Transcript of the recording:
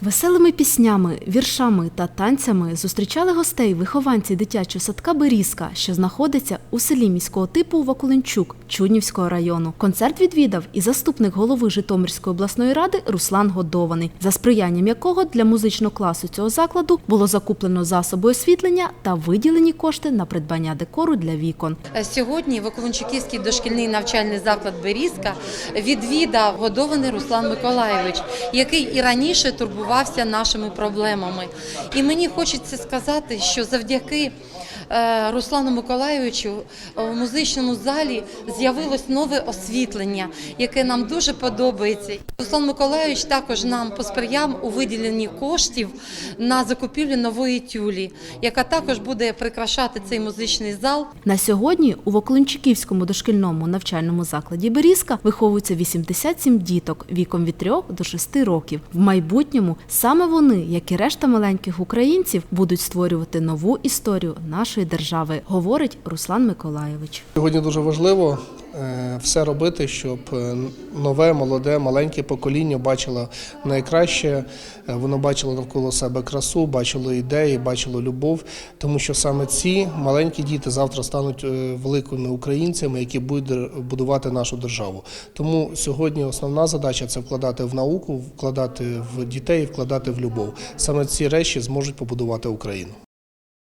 Веселими піснями, віршами та танцями зустрічали гостей вихованці дитячого садка Берізка, що знаходиться у селі міського типу Вакуленчук Чуднівського району. Концерт відвідав і заступник голови Житомирської обласної ради Руслан Годований, за сприянням якого для музичного класу цього закладу було закуплено засоби освітлення та виділені кошти на придбання декору для вікон. Е, Сьогодні Вакуленчиківський дошкільний навчальний заклад Берізка відвідав годований Руслан Миколаєвич, який і раніше турбувався нашими проблемами. І мені хочеться сказати, що завдяки е, Руслану Миколаєвичу в музичному залі з'явилось нове освітлення, яке нам дуже подобається. Руслан Миколаєвич також нам посприяв у виділенні коштів на закупівлю нової тюлі, яка також буде прикрашати цей музичний зал. На сьогодні у Воколунчиківському дошкільному навчальному закладі Берізка виховується 87 діток віком від 3 до 6 років. В майбутньому саме вони, як і решта маленьких українців, будуть створювати нову історію нашої держави, говорить Руслан Миколаєвич. Сьогодні дуже важливо все робити, щоб е, нове, молоде, маленьке покоління бачило найкраще. е, Воно бачило навколо себе красу, бачило ідеї, бачило любов. Тому що саме ці маленькі діти завтра стануть е, великими українцями, які будуть будувати нашу державу. Тому сьогодні основна задача це вкладати в науку, вкладати в дітей, вкладати в любов. Саме ці речі зможуть побудувати Україну.